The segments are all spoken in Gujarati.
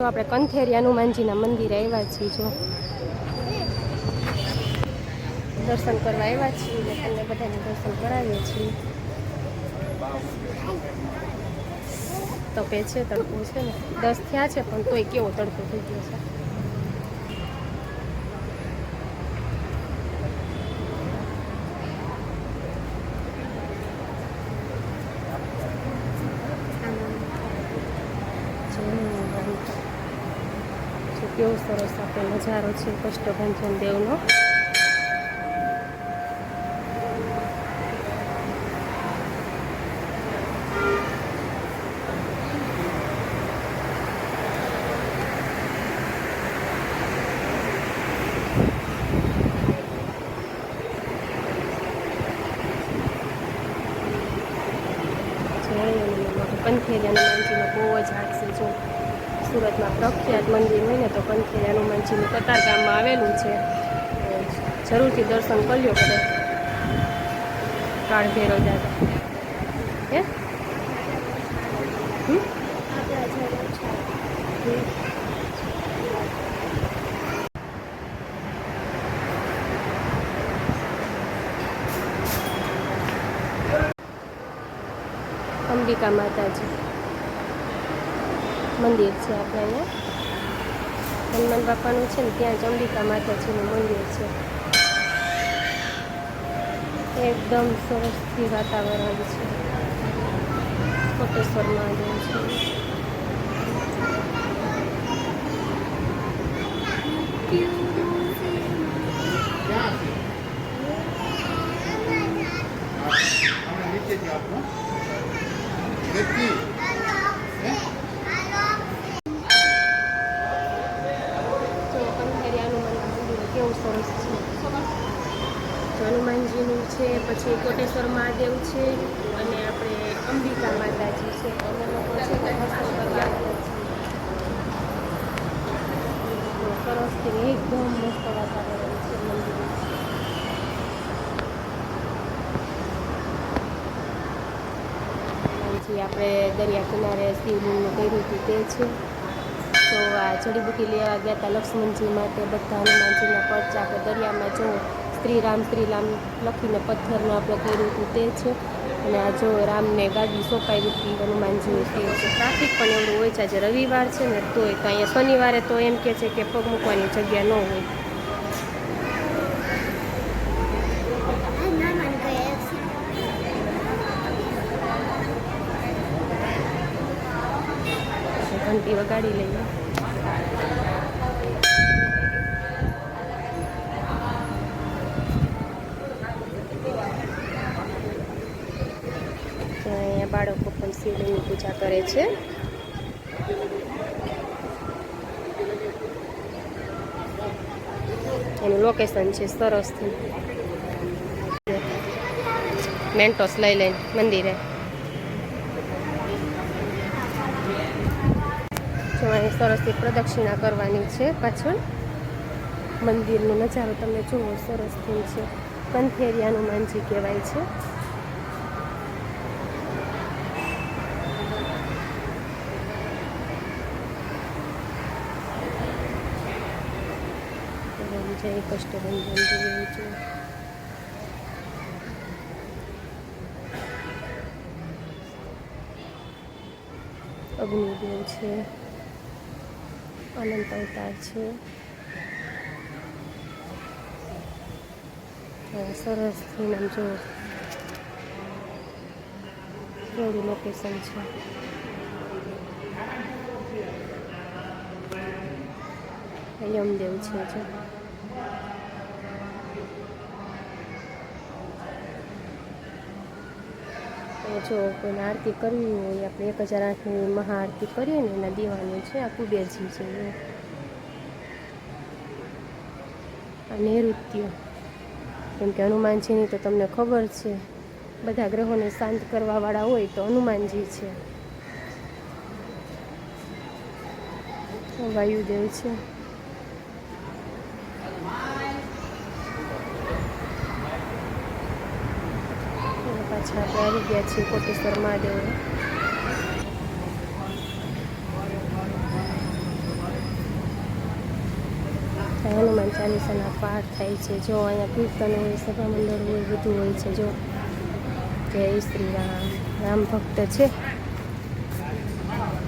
તો આપણે કંથેરી હનુમાનજીના મંદિરે આવ્યા છીએ, જો. દર્શન કરવા આવ્યા છીએ ને તમને બધાને દર્શન કરાવીએ છીએ. તપે છે, તડકો છે ને. દસ થયા છે, પણ તોય કેવો તડકો થઈ ગયો છે જો કેવો સરસ આપણે નજારો છે કષ્ટભંજન દેવનો. કંથેરી હનુમાનજીનો બહુ જ હાથ છે જો. સુરતમાં પ્રખ્યાત મંદિર હોય ને તો કંઠેર હનુમાનજીનું કતાર ગામમાં આવેલું છે. જરૂરથી દર્શન કર્યો કરે કાળ ભેરો દાદા. હે. અંબિકા માતાજી. મંદિર છે આપણે અહીંયા હનુમાન બાપાનું છે ને ત્યાં અંબિકા માતાજીનું મંદિર છે એકદમ સરસથી વાતાવરણ છે કોટેશ્વર મહાદેવ છે Thank આપનો વ્યક્તિ તો કંઠેરી હનુમાનના મંદિર કેવું સરસ છે તો હનુમાનજીનું છે, પછી કોટેશ્વર મહાદેવ છે અને આપણે અંબિકા માતાજી છે. અમે લોકો સરસથી એકદમ મસ્ત વાતાવરણ છે મંદિર. પછી આપણે દરિયા કિનારે શિવલિંગનું કર્યું હતું તે છે. તો આ જડીબુટી લેવા ગયા હતા લક્ષ્મણજી માટે, બધા હનુમાનજીના પર્ચ આપણે દરિયામાં જો શ્રી રામ શ્રી રામ લખીને પથ્થરનું આપણે કર્યું હતું તે છે. અને આ જો રામને ગાડી સોંપાઈ હતી હનુમાનજીની તે છે ટ્રાફિક પણ એવું હોય છે, આજે રવિવાર છે ને, તોય તો અહીંયા શનિવારે તો એમ કે છે કે પગ મૂકવાની જગ્યા ન હોય. ઘંટી વગાડી લઈએ. અહીંયા બાળકો પણ શિવલિંગની પૂજા કરે છે. એનું લોકેશન છે સરસથી. મેન્ટોસ લઈ લઈને મંદિરે. જો અહીં સરસથી પ્રદક્ષિણા કરવાની છે પાછળ. મંદિરનો નજારો તમે જુઓ, સરસથી છે. કંથેરિયાનું માનજી કહેવાય છે. જય કષ્ટભંજન જોઈએ છે. અગ્નિદેવ છે, અનંત અવતાર છે. સરસ નામ જો. કેવડું લોકેશન છે. યમદેવ છે, જો. જો કોઈને આરતી કરવી હોય, આપણે એક હજાર આઠની મહાઆરતી કરીએ ને, એના દીવાનું છે, આ કુબેરજી છે આ નૈઋત્ય કેમ કે હનુમાનજીની તો તમને ખબર છે, બધા ગ્રહોને શાંત કરવાવાળા હોય તો હનુમાનજી છે. વાયુદેવ છે. પાછા આપણે આવી ગયા છીએ કોટેશ્વર મહાદેવ હનુમાન ચાલીસાના પાઠ થાય છે. જો અહીંયા કીર્તન હોય સભા મંડળ હોય, બધું હોય છે. જો જય શ્રી રામ. રામ ભક્ત છે.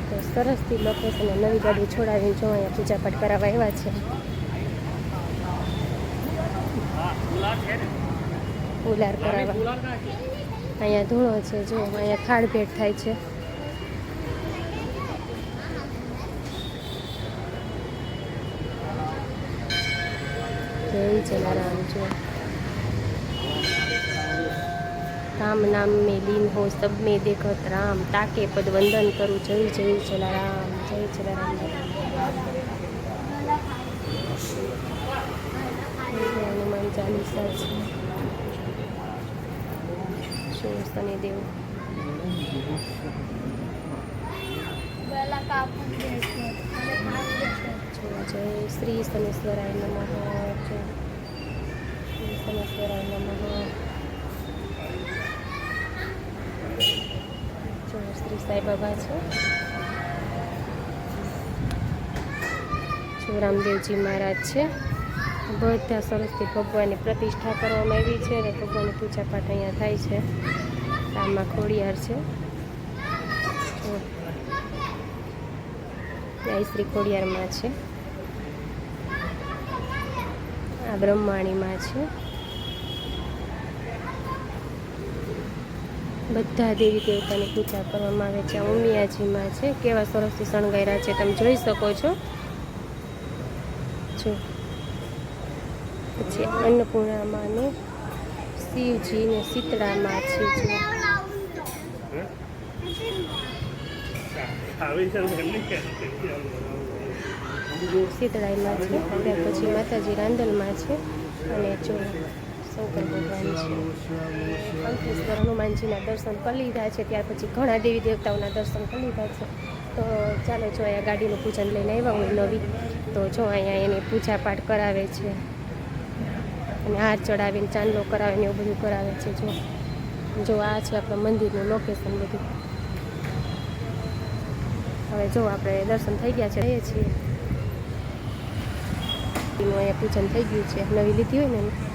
તો સરસથી લોકો છે નવી ગાડી છોડાવીને જો અહીંયા પૂજા પાઠ કરાવવા આવ્યા છે. ઉલાર કરાવવા. અહીંયા ધૂળો છે, જો, અહીંયા ખાડભેટ થાય છે. કેવી જલારામ જો. રામ નામ મેં લીન હો, સબ મેં દેખત રામ. તાકે પદ વંદન કરું, જય જય જલારામ જય જલારામ હનુમાન ચાલીસા છે. શું શનિદેવ જય શ્રી શનેશ્વરાય નમઃ જો શ્રી શનેશ્વરાય નમઃ જો શ્રી સાઈ બાબા છે રામદેવજી મહારાજ છે બધા સરસથી ભગવાનની પ્રતિષ્ઠા કરવામાં આવી છે અને ભગવાનની પૂજા પાઠ અહીંયા થાય છે. આમાં ખોડિયાર છે. જય શ્રી ખોડિયારમાં છે. આ બ્રહ્માણીમાં છે. બધા દેવી દેવતાની પૂજા કરવામાં આવે છે. ઉમિયાજીમાં છે. કેવા સરસથી શણગાર્યા છે તમે જોઈ શકો છો. જો પછી અન્નપૂર્ણામાં ને શિવજી ને શીતળામાં છે જો. શીતળાઈમાં છે. ત્યાર પછી માતાજી રાંદલમાં છે. અને જો શંકર ભગવાન છે. અંકલેશ્વર હનુમાનજીના દર્શન કરી લીધા છે. ત્યાર પછી ઘણા દેવી દેવતાઓના દર્શન કરી લીધા છે. તો ચાલો જો અહીંયા ગાડીનું પૂજન લઈને આવ્યા હોય નવી. તો જો અહીંયા એની પૂજા પાઠ કરાવે છે. અને હાર ચડાવીને ચાંદલો કરાવે ને એવું બધું કરાવે છે જો. જો આ છે આપણા મંદિરનું લોકેશન બધું. હવે જો આપણે દર્શન થઈ ગયા છે રહીએ છીએ. અહીંયા પૂજન થઈ ગયું છે. નવી લીધી હોય ને